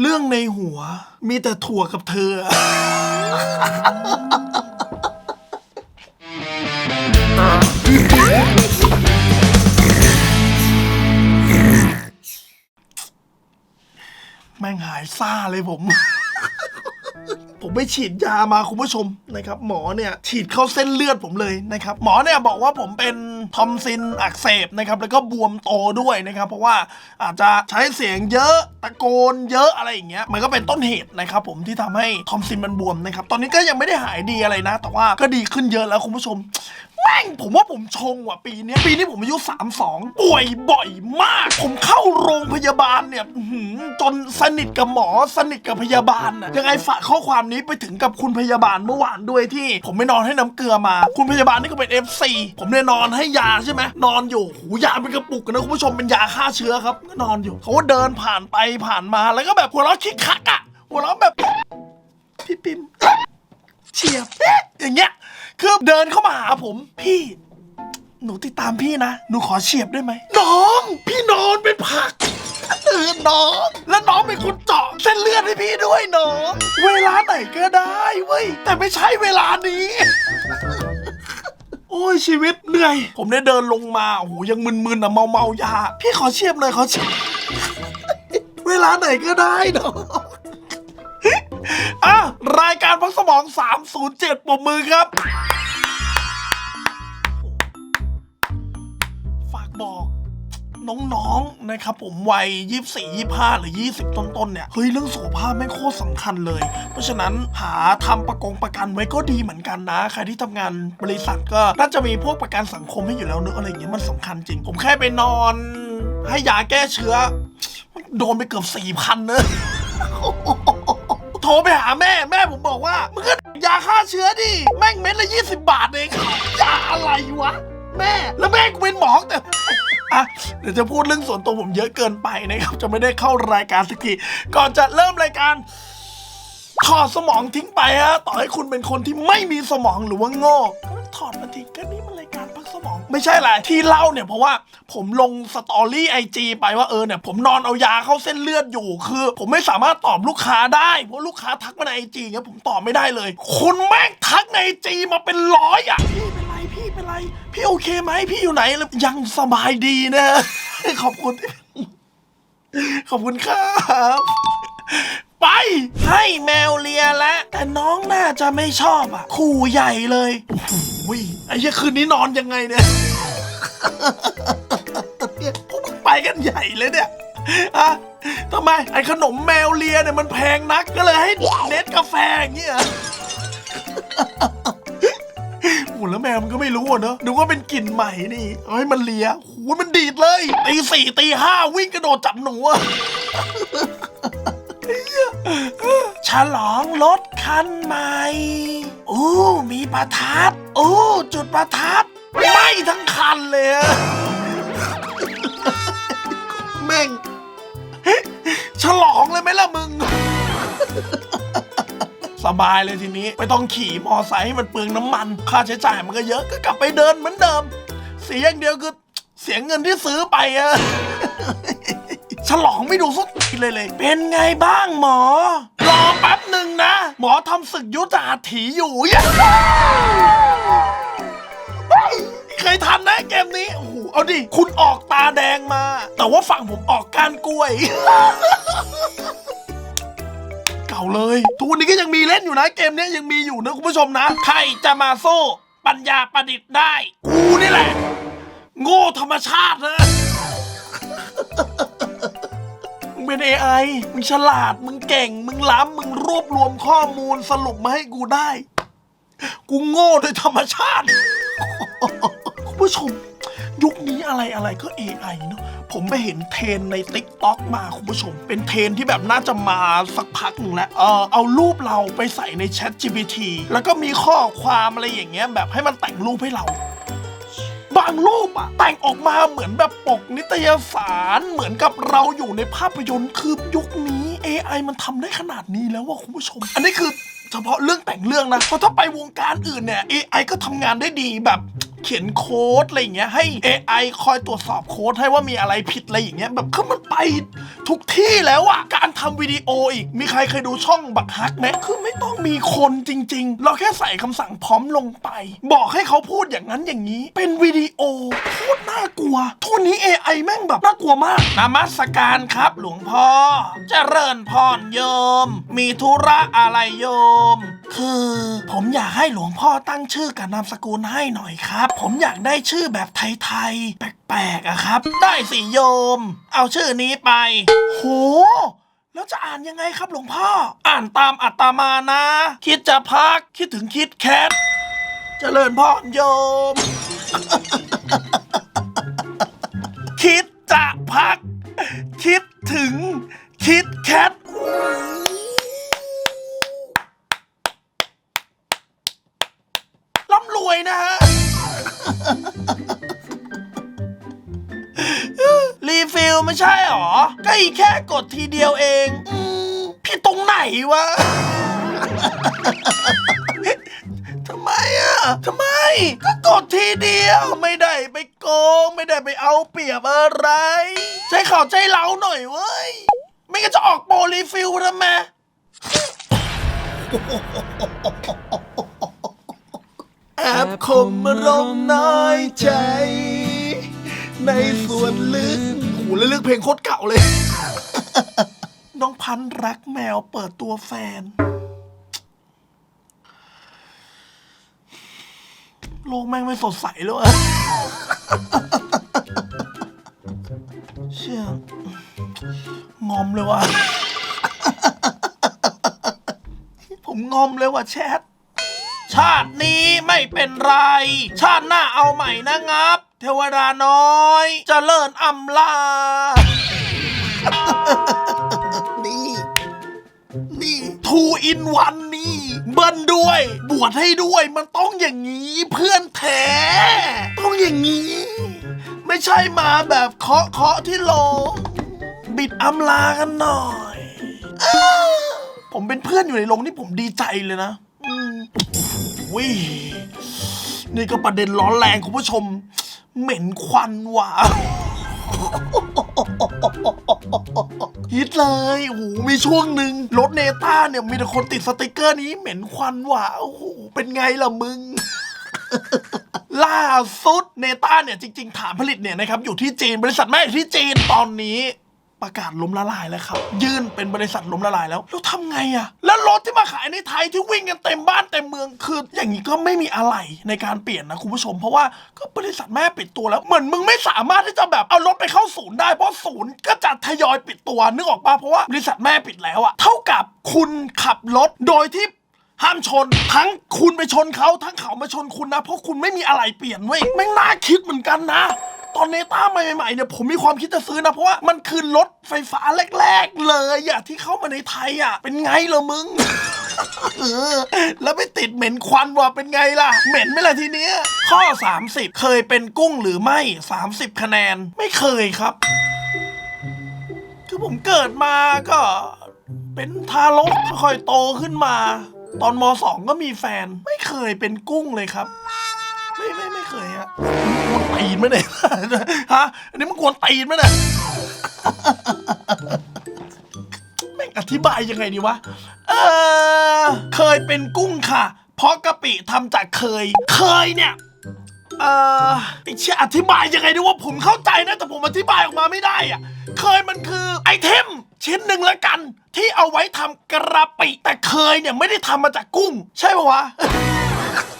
เรื่องในหัว มีแต่ถั่วกับเธอ แม่งหายซ่าเลยผม ผมไปฉีดยามาคุณผู้ชมนะครับหมอเนี่ยฉีดเข้าเส้นเลือดผมเลยนะครับหมอเนี่ยบอกว่าผมเป็นทอมซินอักเสบนะครับแล้วก็บวมโตด้วยนะครับ เพราะว่าอาจจะใช้เสียงเยอะตะโกนเยอะอะไรอย่างเงี้ยมันก็เป็นต้นเหตุนะครับผมที่ทำให้ทอมซินมันบวมนะครับตอนนี้ก็ยังไม่ได้หายดีอะไรนะ แต่ว่าก็ดีขึ้นเยอะแล้วคุณผู้ชม แม่งผมว่าผมชงว่ะปีเนี้ยปีนี้ผมอายุ 32 ป่วยบ่อยมาก ผมเข้าโรงพยาบาลเนี่ยอื้อหือจนสนิทกับหมอสนิทกับพยาบาลนะยังไงฝากข้อความนี้ไปถึงกับคุณพยาบาลเมื่อวานด้วยที่ ผมไปนอนให้น้ำเกลือมา คุณพยาบาลนี่ก็เป็น FC ผมเนี่ยนอนให้ยาใช่ไหมนอนอยู่หูยาเป็นกระปุกนะคุณผู้ชมเป็นยาฆ่าเชื้อครับก็นอนอยู่เขาก็เดินผ่านไปผ่านมาแล้วก็แบบหัวเราะคิกคักอะหัวเราะแบบพี่ปิม เฉียบเอ๊ะอย่างเงี้ย คือ เดินเข้ามาหาผม พี่ หนูติดตามพี่นะ หนูขอเฉียบได้ไหม น้อง พี่นอนเป็นผัก เออน้อง แล้วน้องเป็นคนเจาะเส้นเลือดให้พี่ด้วยน้อง เวลาไหนก็ได้เว้ย แต่ไม่ใช่เวลานี้ โอ้ยชีวิตเหนื่อย ผมได้เดินลงมา โอ้โห ยังมึนๆอะเมาเมาๆยา พี่ขอเฉียบเลยขอเฉียบ เวลาไหนก็ได้น้อง อะ รายการพักสมอง 307ปมมือครับ บอกน้องๆ นะครับผมวัย 24 25 หรือ 20 ต้นๆ เนี่ย เฮ้ย เรื่องสุขภาพไม่โคตรสำคัญเลย เพราะฉะนั้นหาทำประกงประกันไว้ก็ดีเหมือนกันนะ ใครที่ทำงานบริษัทก็น่าจะมีพวกประกันสังคมให้อยู่แล้วเนอะอะไรอย่างเงี้ยมันสำคัญจริง ผมแค่ไปนอนให้ยาแก้เชื้อ โดนไปเกือบสี่พันเนอะโทรไปหาแม่แม่ผมบอกว่ามึงก็ยาฆ่าเชื้อดิแม่งเม็ดละยี่สิบาทเองยาอะไรวะ แม่ แล้วแม่กูเป็นหมอแต่อะเดี๋ยวจะพูดเรื่องส่วนตัวผมเยอะเกินไปนะครับ จะไม่ได้เข้ารายการสักที ก่อนจะเริ่มรายการถอดสมองทิ้งไปฮะต่อให้คุณเป็นคนที่ไม่มีสมองหรือว่าโง่ก็ถอดมันทิ้งก็นี่มันรายการพักสมอง ไม่ใช่แหละที่เล่าเนี่ยเพราะว่าผมลงสตอรี่ไอจีไปว่าเออเนี่ยผมนอนเอายาเข้าเส้นเลือดอยู่คือ ผมไม่สามารถตอบลูกค้าได้เพราะลูกค้าทักมาในไอจีเนี่ยผมตอบไม่ได้เลย คุณแม่งทักในไอจีมาเป็นร้อยอะพี่เป็น พี่เป็นไร พี่โอเคไหมพี่อยู่ไหนแล้วยังสบายดีนะ ขอบคุณ ขอบคุณครับ ไป ให้แมวเลียแล้วแต่น้องน่าจะไม่ชอบอะขู่ใหญ่เลยโอ้โหไอ้เหี้ยคืนนี้นอนยังไงเนี่ยเนี่พวกมึงไปกันใหญ่เลยเนี่ยอะทำไมไอ้ขนมแมวเลียเนี่ยมันแพงนักก็เลยให้เน็ตกาแฟอย่างเงี้ย แมวมันก็ไม่รู้อะเนอะนึกว่าเป็นกลิ่นใหม่นี่เอาให้มันเลียโอ้มันดีดเลยตีสี่ตีห้าวิ่งกระโดดจับหนูอะ ฉลองรถคันใหม่ อู้มีประทัด อู้จุดประทัดไหม้ทั้งคันเลยอะ แม่ง ฉลองเลยไหมล่ะมึง สบายเลยทีนี้ ไม่ต้องขี่มอไซค์ให้มันเปลืองน้ำมัน ค่าใช้จ่ายมันก็เยอะก็กลับไปเดินเหมือนเดิม เสียอย่างเดียวคือเสียเงินที่ซื้อไปอะฉลองไม่ดูสักทีเลยเลย เป็นไงบ้างหมอ รอแป๊บหนึ่งนะ หมอทำศึกยุทธาถีอยู่เฮ้ยเคยทันนะเกมนี้ โอ้โห เอาดิ คุณออกตาแดงมา แต่ว่าฝั่งผมออกก้านกล้วย ก่าเลย ทุกวันนี้ก็ยังมีเล่นอยู่นะ เกมนี้ยังมีอยู่นะคุณผู้ชมนะ ใครจะมาสู้ปัญญาประดิษฐ์ได้ กูนี่แหละ โง่ธรรมชาตินะมึงเป็น AI มึงฉลาด มึงเก่ง มึงล้ำ มึงรวบรวมข้อมูลสรุปมาให้กูได้ กูโง่โดยธรรมชาติ คุณผู้ชม ยุคนี้อะไรอะไรก็ AI เนอะผมไปเห็นเทรนใน t ิ k t o k มาคุณผู้ชม เป็นเทรนที่แบบน่าจะมาสักพักหนึ่งแล้วเออเอารูปเราไปใส่ใน Chat GPT แล้วก็มีข้อความอะไรอย่างเงี้ยแบบให้มันแต่งรูปให้เรา บางรูปอะแต่งออกมาเหมือนแบบปกนิตยสารเหมือนกับเราอยู่ในภาพยนตร์คือยุคนี้ AI มันทำได้ขนาดนี้แล้วว่าคุณผู้ชม อันนี้คือเฉพาะเรื่องแต่งเรื่องนะเพราะถ้าไปวงการอื่นเนี่ย AI ก็ทำงานได้ดีแบบ เขียนโค้ดอะไรอย่างเงี้ยให้ AI คอยตรวจสอบโค้ดให้ว่ามีอะไรผิดอะไรอย่างเงี้ยแบบคือมันไปทุกที่แล้วอะการทำวิดีโออีก มีใครเคยดูช่องบักฮักไหมคือไม่ต้องมีคนจริง ๆ เราแค่ใส่คำสั่งพร้อมลงไป บอกให้เขาพูดอย่างนั้นอย่างนี้ เป็นวิดีโอโคตรน่ากลัวทุกวันนี้ AI แม่งแบบน่ากลัวมากนมัสการครับ หลวงพ่อเจริญพรโยม มีธุระอะไรโยม คือ ผมอยากให้หลวงพ่อตั้งชื่อกับนามสกุลให้หน่อยครับ ผมอยากได้ชื่อแบบไทยๆ แปลกๆอะครับ ได้สิโยม เอาชื่อนี้ไป โห แล้วจะอ่านยังไงครับหลวงพ่อ อ่านตามอัตมานะ คิดจะพัก คิดถึงคิดแคทเจริญพรโยม คิดจะพัก คิดถึง กแค่กดทีเดียวเองอมพี่ตรงไหนวะ ทำไมอะ ทำไม ก็กดทีเดียวไม่ได้ไปโกง ไม่ได้ไปเอาเปรียบอะไรใจเขาใจเราหน่อยเว้ย ไม่งั้นจะออกโปรรีฟิลทำไม แอบคมรมน้อยใจ ในส่วนลึกโหแล้วเลือกเพลงโคตรเก่าเลย น้องพันธ์รักแมวเปิดตัวแฟน โลกแม่งไม่สดใสแล้วอะเชื่องอมเลยว่ะ ผมงอมเลยว่ะแชท ชาตินี้ไม่เป็นไร ชาติหน้าเอาใหม่นะงับ เทวดาน้อยจเจริญอำลา นี่ นี่ทูอินวันนี่ เบิ้ลด้วย บวชให้ด้วยมันต้องอย่างนี้เพื่อนแท้ ต้องอย่างนี้ ไม่ใช่มาแบบเคาะเคาะที่โลง บิดอำลากันหน่อยอ้าวผมเป็นเพื่อนอยู่ในโรงนี่ผมดีใจเลยนะอืมวินี่ก็ประเด็นร้อนแรงคุณผู้ชม เหม็นควันว่ะฮิตเลยโอ้โหมีช่วงหนึ่งรถเนต้าเนี่ย มีแต่คนติดสติกเกอร์นี้เหม็นควันว่ะโอ้โหเป็นไงล่ะมึง ล่าสุดเนต้าเนี่ย จริง ๆ ฐานผลิตเนี่ยนะครับ อยู่ที่จีน บริษัทแม่อยู่ที่จีนตอนนี้ ประกาศล้มละลายแล้วครับ ยื่นเป็นบริษัทล้มละลายแล้วแล้วทำไงอะแล้วรถที่มาขายในไทยที่วิ่งกันเต็มบ้านเต็มเมืองคือ อย่างนี้ก็ไม่มีอะไรในการเปลี่ยนนะคุณผู้ชม เพราะว่าก็บริษัทแม่ปิดตัวแล้วเหมือนมึงไม่สามารถที่จะแบบเอารถไปเข้าศูนย์ได้เพราะศูนย์ก็จะทยอยปิดตัวนึกออกปะเพราะว่าบริษัทแม่ปิดแล้วอะเท่ากับคุณขับรถโดยที่ ห้ามชน ทั้งคุณไปชนเขาทั้งเขามาชนคุณนะ เพราะคุณไม่มีอะไรเปลี่ยนเว้ยแม่งน่าคิดเหมือนกันนะ ตอนเนต้าใหม่ๆเนี่ยผมมีความคิดจะซื้อนะ เพราะว่ามันคือรถไฟฟ้าแรกๆเลยอะที่เข้ามาในไทยอะเป็นไงล่ะมึง เออแล้วไปติดเหม็นควันว่ะเป็นไงล่ะ เหม็นไหมล่ะทีเนี้ย ข้อ 30 เคยเป็นกุ้งหรือไม่ 30 คะแนนไม่เคยครับ คือผมเกิดมาก็ เป็นทารกค่อยๆโตขึ้นมา ตอนมสองก็มีแฟนไม่เคยเป็นกุ้งเลยครับ ไม่ไม่ไม่เคยฮะกวนตีนไหมเนี่ยฮะอันนี้มันกวนตีนไหมเนี่ยแม่งอธิบายยังไงดีวะเออเคยเป็นกุ้งค่ะ เพราะกะปิทำจากเคย เคยเนี่ยเออไอเชี่ยอธิบายยังไงดีว่าผมเข้าใจนะ แต่ผมอธิบายออกมาไม่ได้อะ เคยมันคือไอเทม ชิ้นหนึ่งและกัน ที่เอาไว้ทำกระปิ แต่เคยเนี่ยไม่ได้ทำมาจากกุ้ง ใช่ปะวะ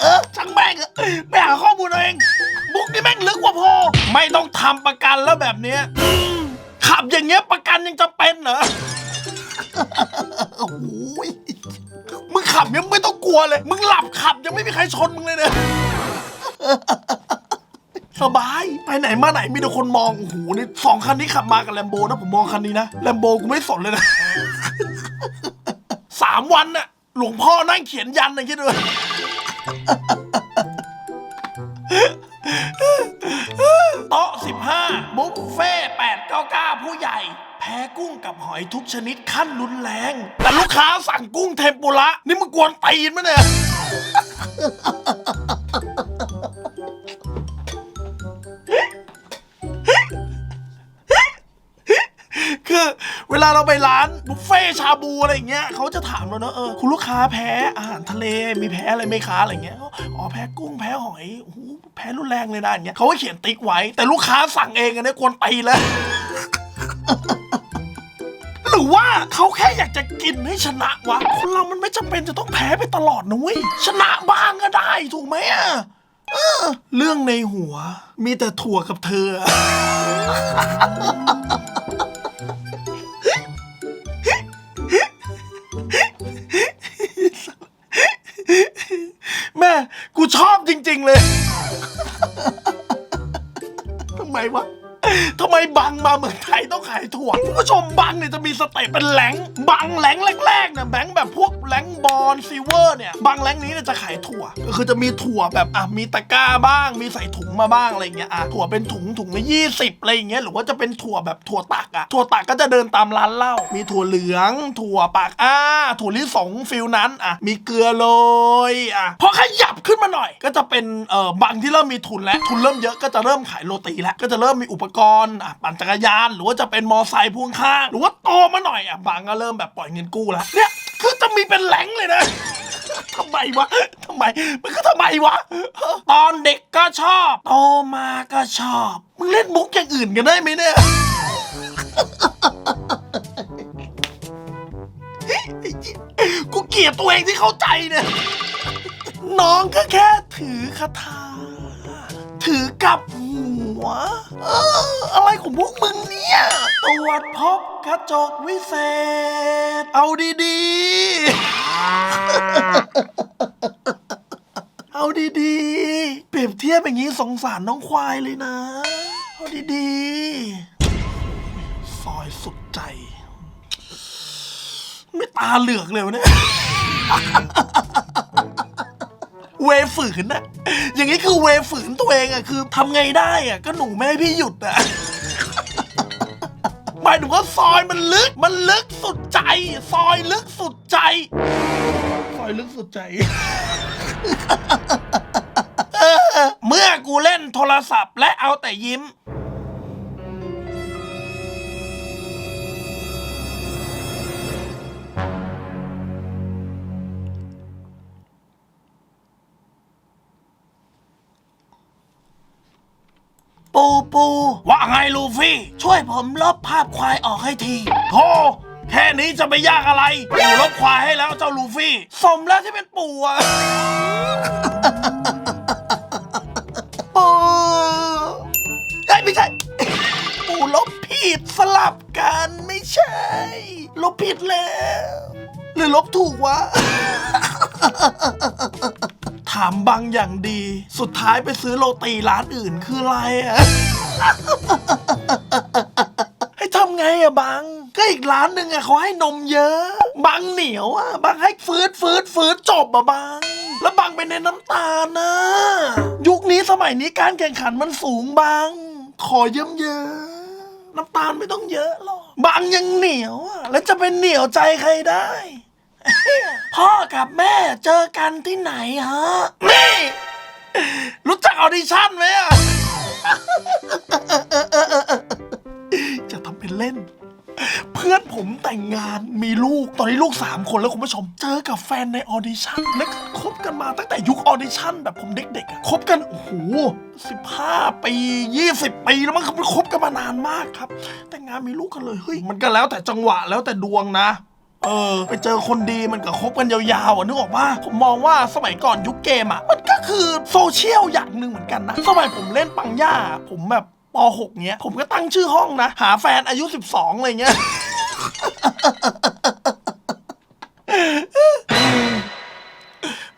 เออช่างแม่งอะไปหาข้อมูลเอาเองบุกนี่แม่งลึกกว่าพอ ไม่ต้องทำประกันแล้วแบบเนี้ยขับอย่างเงี้ยประกันยังจำเป็นเหรอโอ้ยมึงขับยังไม่ต้องกลัวเลย มึงหลับขับยังไม่มีใครชนมึงเลยเนี่ย สบาย ไปไหนมาไหนมีแต่คนมอง โอ้โห นี่สองคันนี้ขับมากับแลมโบนะ ผมมองคันนี้นะ แลมโบกูไม่สนเลยนะ สามวันน่ะ หลวงพ่อนั่งเขียนยันนะคิดดูโต๊ะ15 บุฟเฟ่899 ผู้ใหญ่ แพ้กุ้งกับหอยทุกชนิดขั้นรุนแรง แต่ลูกค้าสั่งกุ้งเทมปุระ นี่มึงกวนตีนมั้ยเนี่ย ลาเราไปร้านบุฟเฟ่ชาบูอะไรอย่างเงี้ยเขาจะถามเราเนอะเออคุณลูกค้าแพ้อาหารทะเลมีแพ้อะไรไหมคะอะไรเงี้ยอ๋อแพ้กุ้งแพ้หอยโอ้โหแพ้รุนแรงเลยนะอย่างเงี้ยเขาก็เขียนติ๊กไว้ แต่ลูกค้าสั่งเองอันนี้ควรตีแล้วหรือว่าเขาแค่อยากจะกินให้ชนะวะคนเรามันไม่จำเป็นจะต้องแพ้ไปตลอดนะเว้ยชนะบ้างก็ได้ถูกไหมอะเออเรื่องในหัว มีแต่ถั่วกับเธอ ผู้ชมบังเนี่ยจะมีสเตปเป็นแหลงบังแหลงแรกๆเนี่ยแบงค์แบบพวกแหลงบอลซิลเวอร์เนี่ยบังแหลงนี้เนี่ยจะขายถั่ว ก็คือจะมีถั่วแบบอะมีตะกร้าบ้าง มีใส่ถุงมาบ้างอะไรเงี้ยอะถั่วเป็นถุงถุงละยี่สิบอะไรเงี้ยหรือว่าจะเป็นถั่วแบบถั่วตักอะถั่วตักก็จะเดินตามร้านเหล้ามีถั่วเหลือง ถั่วปากอ้า ถั่วลิสงฟิลนั้นอะมีเกลือโรยอะพอขยับขึ้นมาหน่อย ก็จะเป็นเอ่อบังที่เริ่มมีทุนแล้วทุนเริ่มเยอะก็จะเริ่มขายโรตีแล้วก็จะเริ่มมีอุปกรณ์อะปั่นจักรยาน หรือว่าจะเป็นมอไซค์พ่วงข้างหรือว่าโตมาหน่อยอะบางก็เริ่มแบบปล่อยเงินกู้แล้วเนี่ยคือจะมีเป็นแหลงเลยนะทำไมวะทำไม มันก็ทำไมวะ ตอนเด็กก็ชอบ โตมาก็ชอบ มึงเล่นมุกอย่างอื่นกันได้ไหมเนี่ยกูเกลียดตัวเองที่เข้าใจเนี่ยน้องก็แค่ถือคาถาถือกับหั วเออ อะไรของพวกมึงเนี่ยตรวจพบกระจกวิเศษ เอาดีๆ เอาดีๆ เปรียบเทียบอย่างนี้สงสารน้องควายเลยนะ เอาดีๆ ซอยสุดใจ ไม่ตาเหลือกเลยวะเนี่ย เวฝืนอะอย่างนี้คือเวฝืนตัวเองอะคือทำไงได้อะก็หนูไม่ให้พี่หยุดอะหมายถึงว่าซอยมันลึก มันลึกสุดใจ ซอยลึกสุดใจ ซอยลึกสุดใจเออเมื่อกูเล่นโทรศัพท์และเอาแต่ยิ้ม ปูปูว่าไงลูฟี่ ช่วยผมลบภาพควายออกให้ทีโธ่แค่นี้จะไปยากอะไรปู่ลบควายให้แล้วเจ้าลูฟี่ สมแล้วที่เป็นปู่อะ ปู่เอ้ยไม่ใช่ ปู่ลบผิดสลับกันไม่ใช่ ลบผิดแล้ว หรือลบถูกวะ ถามบางอย่างดี สุดท้ายไปซื้อโรตีร้านอื่นคืออะไรอะให้ทำไงอะบังก็อีกร้านหนึ่งอะเขาให้นมเยอะบังเหนียวอะบังให้ฟืดฟืดฟืดจบอะบังแล้วบังไปในนน้ำตาลนะยุคนี้สมัยนี้การแข่งขันมันสูงบังขอเยิ้มเยอะน้ำตาลไม่ต้องเยอะหรอกบังยังเหนียวอะแล้วจะเป็นเหนียวใจใครได้ พ่อกับแม่เจอกันที่ไหนฮะนี่รู้จักออดิชั่นไหมอะจะทำเป็นเล่น เพื่อนผมแต่งงานมีลูกตอนนี้ลูก 3 คนแล้วคุณผู้ชม เจอกับแฟนในออดิชั่นแล้วคบกันมาตั้งแต่ยุคออดิชั่นแบบผมเด็กๆอะคบกัน โอ้โห15ปี 20 ปีแล้วมันคบกันมานานมากครับ แต่งงานมีลูกกันเลยเฮ้ยมันก็แล้วแต่จังหวะแล้วแต่ดวงนะ เออ ไปเจอคนดีมันก็คบกันยาวๆอะนึกออกว่าผมมองว่าสมัยก่อนยุคเกมอะ มันก็คือโซเชียลอย่างหนึ่งเหมือนกันนะ สมัยผมเล่นปังย่า ผมแบบป .6 เงี้ย ผมก็ตั้งชื่อห้องนะ หาแฟนอายุ 12อะไรเงี้ย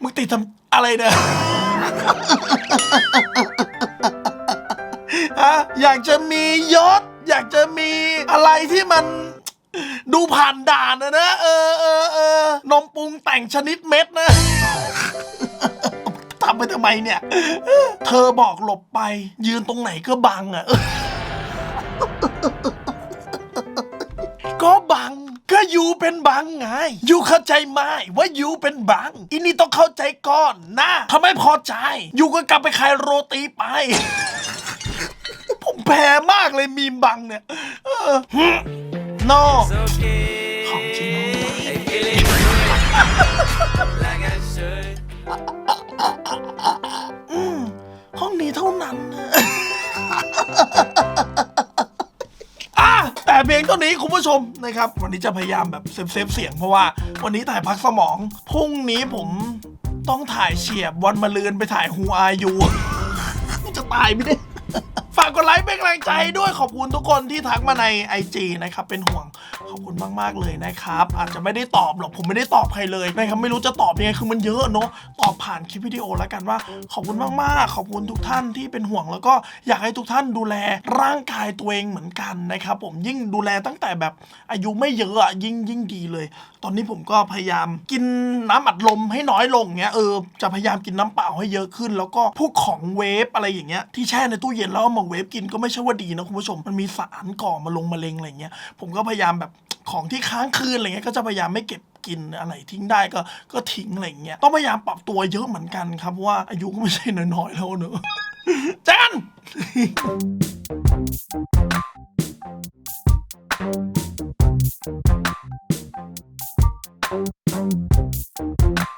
มึงติดทำอะไรเนี่ยฮะอยากจะมียศ อยากจะมีอะไรที่มัน ดูผ่านด่านนะนะเออเออเออนมปรุงแต่งชนิดเม็ดนะทำไปทำไมเนี่ย เธอบอกหลบไป ยืนตรงไหนก็บังอะก็บังก็ยูเป็นบังไงยูเข้าใจไหมว่ายูเป็นบังอินี่ต้องเข้าใจก่อนนะถ้าไม่พอใจยูก็กลับไปขายโรตีไป ผมแพ้มากเลยมีมบังเนี่ย โน่ okay. Không chỉ nói. Ain't feeling like I should. อืมห้องนี้เท่านั้นนะอะแต่เพียงเท่านี้คุณผู้ชมนะครับ วันนี้จะพยายามแบบเซฟเซฟเสียงเพราะว่า วันนี้ถ่ายพักสมองพรุ่งนี้ผมต้องถ่ายเฉียบวันมาเลือนไปถ่ายฮูอายูจะตายไม่ได้ ฝากกดไลค์เป็นกำลังใจด้วยขอบคุณทุกคนที่ทักมาใน IG นะครับ เป็นห่วง ขอบคุณมากๆเลยนะครับ อาจจะไม่ได้ตอบหรอกผมไม่ได้ตอบใครเลยนะครับไม่รู้จะตอบยังไงคือมันเยอะเนอะตอบผ่านคลิปวิดีโอแล้วกันว่า ขอบคุณมากๆ ขอบคุณทุกท่านที่เป็นห่วงแล้วก็อยากให้ทุกท่านดูแลร่างกายตัวเองเหมือนกันนะครับผมยิ่งดูแลตั้งแต่แบบอายุไม่เยอะอะยิ่งยิ่งดีเลย ตอนนี้ผมก็พยายามกินน้ำอัดลมให้น้อยลงเงี้ยเออจะพยายามกินน้ำเปล่าให้เยอะขึ้น แล้วก็พวกของเวฟอะไรอย่างเงี้ยที่แช่ในตู้เย็นแล้วเอามาเวฟกินก็ไม่ใช่ว่าดีนะคุณผู้ชมมันมีสารก่อมาลงมะเร็งอะไรเงี้ยผมก็พยายามแบบ ของที่ค้างคืนอะไรเงี้ยก็จะพยายามไม่เก็บกินอะไรทิ้งได้ก็ก็ทิ้งอะไรเงี้ยต้องพยายามปรับตัวเยอะเหมือนกันครับว่าอายุก็ไม่ใช่น้อยๆแล้วเนอะจันうん。